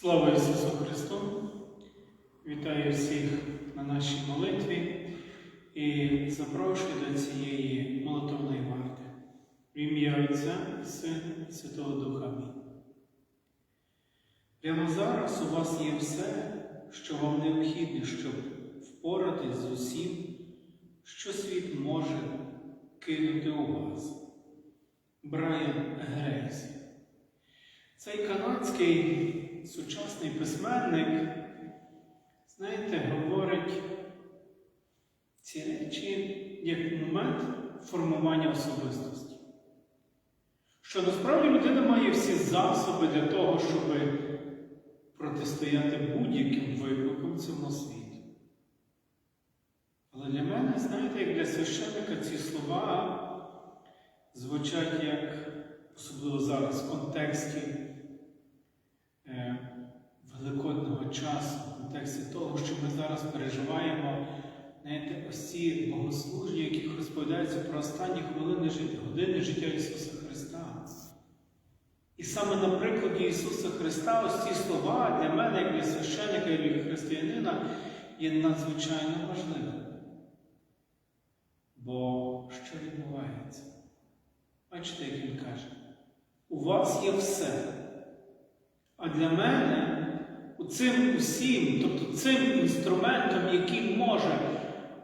Слава Ісусу Христу! Вітаю всіх на нашій молитві і запрошую до цієї молитовної варти. В ім'я Отця Сина Святого Духа. Прямо зараз у вас є все, що вам необхідне, щоб впоратись з усім, що світ може кинути у вас. Брайан Грейс. Цей канадський сучасний письменник, знаєте, говорить ці речі як момент формування особистості. Що насправді людина має всі засоби для того, щоб протистояти будь-яким викликам цьому світі. Але для мене, знаєте, як для священника ці слова звучать як, особливо зараз, в контексті Великодного часу, в контексті того, що ми зараз переживаємо, знаєте, ось ці богослужні, яких розповідається про останні хвилини години життя Ісуса Христа. І саме на прикладі Ісуса Христа ось ці слова для мене, як для священника і для християнина, є надзвичайно важливими. Бо що відбувається? Бачите, як він каже, у вас є все. А для мене цим усім, тобто цим інструментом, який може,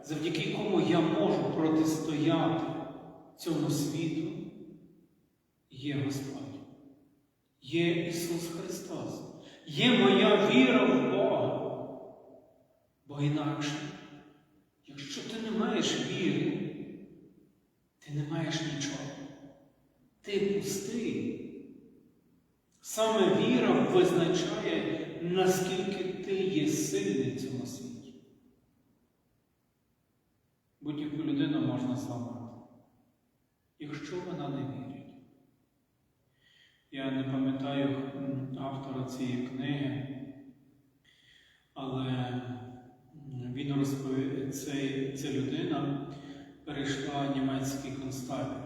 завдяки якому я можу протистояти цьому світу, є Господь. Є Ісус Христос. Є моя віра в Бога. Бо інакше, якщо ти не маєш віри, ти не маєш нічого. Ти пустий. Саме віра визначає, наскільки ти є сильний в цьому світі. Будь-яку людину можна зламати, якщо вона не вірить. Я не пам'ятаю автора цієї книги, але він розповів, цей, ця людина перейшла німецький концтабір.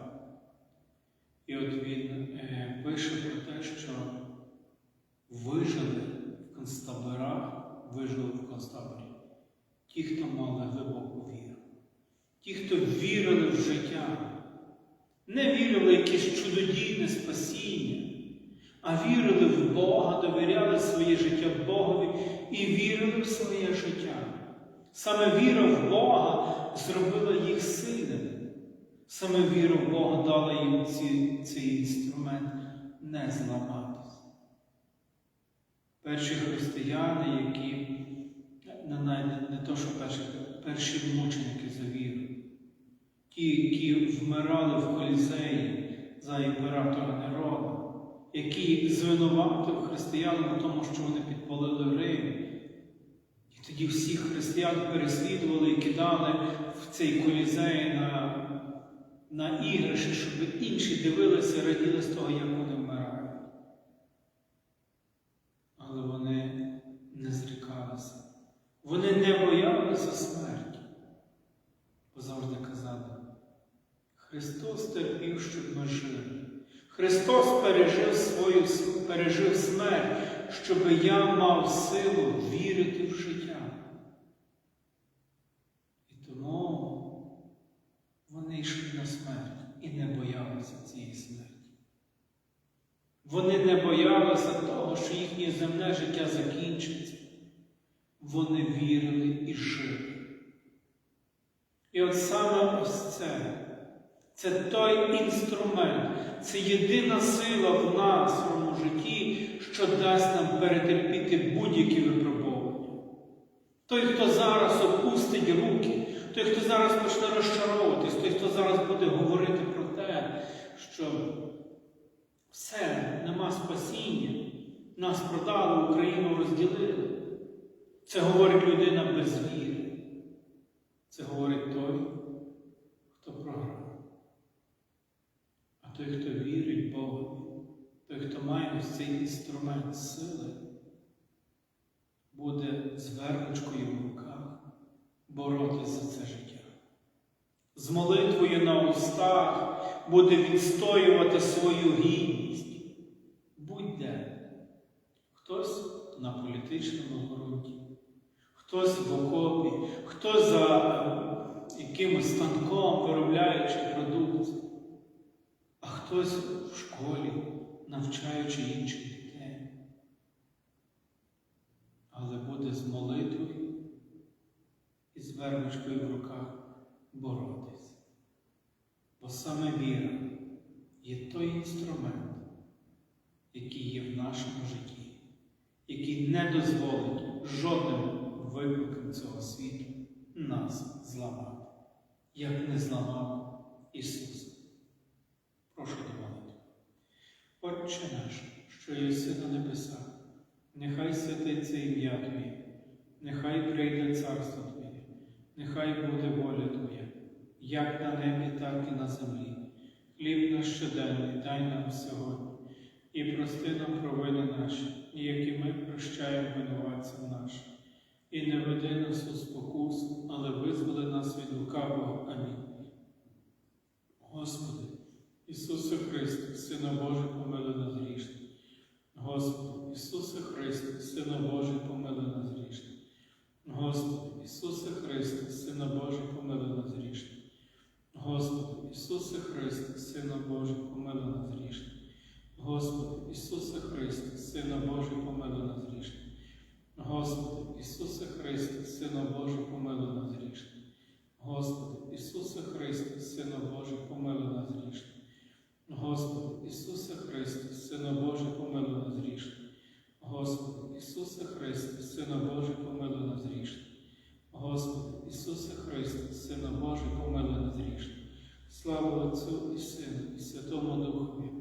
І от він е, пише про те, що вижили концтаборах, вижили в концтаборі ті, хто мали глибоку віру, ті, хто вірили в життя, не вірили в якесь чудодійне спасіння, а вірили в Бога, довіряли своє життя Богові і вірили в своє життя. Саме віра в Бога зробила їх сильними. Саме віра в Бога дала їм цей інструмент не зламатися. Перші християни, які не, не, не то, що перші, перші мученики за віру, ті, які вмирали в колізеї за імператора Нерода, які звинуватив християн у тому, що вони підпалили Рим. І тоді всіх християн переслідували і кидали в цей колізей на на іграші, щоб інші дивилися, раділи з того, як вони вмирають. Але вони не зрікалися. Вони не боялися смерті. Бо завжди казали, Христос терпів, щоб ми жили. Христос пережив свою пережив смерть, щоб я мав силу вірити в життя. І тому вони йшли на смерть і не боялися цієї смерті. Вони не боялися того, що їхнє земне життя закінчиться. Вони вірили і жили. І от саме ось це, це той інструмент, це єдина сила в нашому житті, що дасть нам перетерпіти будь-які випробування. Той, хто зараз опустить руки, той, хто зараз почне розчаровуватись, той, хто зараз буде говорити про те, що все, нема спасіння, нас продали, Україну розділили. Це говорить людина без віри. Це говорить той, хто програв. А той, хто вірить Богові, той, хто має ось цей інструмент сили, буде з вербочкою в руках боротися за це життя. З молитвою на устах буде відстоювати свою гідність. Будь-де. Хтось грішному ґрунті. Хтось в окопі, хтось за е, якимось станком, виробляючи продукцію, а хтось в школі, навчаючи інших дітей. Але буде з молитвою і з вервичкою в руках боротись. Бо саме віра є той інструмент, який є в нашому житті, який не дозволить жодним викликам цього світу нас зламати, як не зламав Ісус. Прошу до. Отче наш, що єси на небесах, нехай святиться ім'я Твоє, нехай прийде царство Твоє, нехай буде воля Твоя, як на небі, так і на землі. Хліб наш щоденний дай нам сьогодні, і прости нам провини наші, як і ми прощаємо винуватцям нашим. І не веди нас у спокусу, але визволи нас від лукавого. Амінь. Господи, Ісусе Христе, Сина Божий, помилуй нас грішних. Господи, Ісусе Христе, Сина Божий, помилуй нас грішних. Господи, Ісусе Христе, Сина Божий, помилуй нас грішних. Господи, Ісусе Христе, Сина Божий, помилуй нас грішних. Господи, Ісусе Христе, Сина Божий, помилуй нас грішних. Господи, Сина Божий, помилуй нас грішних. Господи, Ісусе Христе, Сина Божий, помилуй нас грішних. Господи, Ісусе Христе, Сина Божий, помилуй нас грішних. Господи, Ісусе Христе, Сина Божий, помилуй нас грішних. Господи, Ісусе Христе, Сина Божий, помилуй нас грішних. Слава Отцю і Сину, і Святому Духові,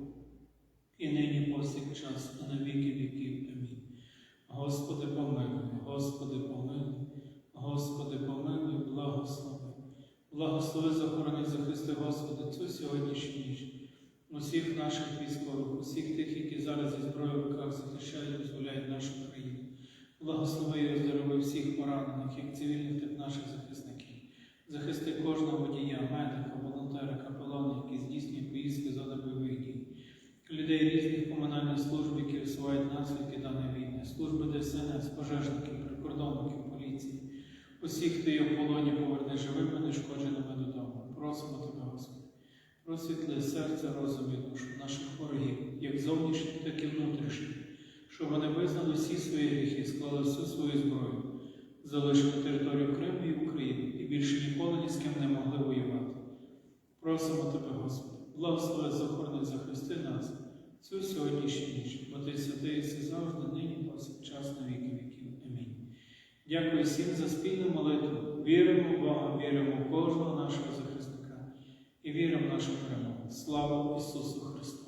і нині повсякчас, і на віки віків. Амінь. Господи, помилуй, Господи, помилуй, Благослови, захорони, захисти, Господи, цю сьогоднішню ніч. Усіх наших військових, усіх тих, які зараз зі зброєю в руках захищають, дозволяють нашу країну. Благослови і оздорови всіх поранених, як цивільних, так наших захисників. Захисти кожного водія, медика, волонтера, капелана, які здійснюють поїздки за бойових дій. Людей різних комунальних служб, які висувають наслідки даної війни, служби ДСНС, пожежників, прикордонників, поліції. Усіх, хто є в полоні, поверни живими, нешкодженими додому. Просимо тебе, Господи. Просвітли серце, розум і душу наших ворогів, як зовнішніх, так і внутрішніх, щоб вони визнали всі свої гріхи, склали всю свою зброю, залишили територію Криму і України і більше ніколи ні з ким не могли воювати. Просимо тебе, Господи, благослови, захорони, захисти нас цю сьогоднішню ніч, бо ти святий єси завжди, нині, повсякчас, на віки віків. Амінь. Дякую всім за спільну молитву. Віримо в Бога, віримо в кожного нашого і віримо в нашу перемогу. Слава Ісусу Христу!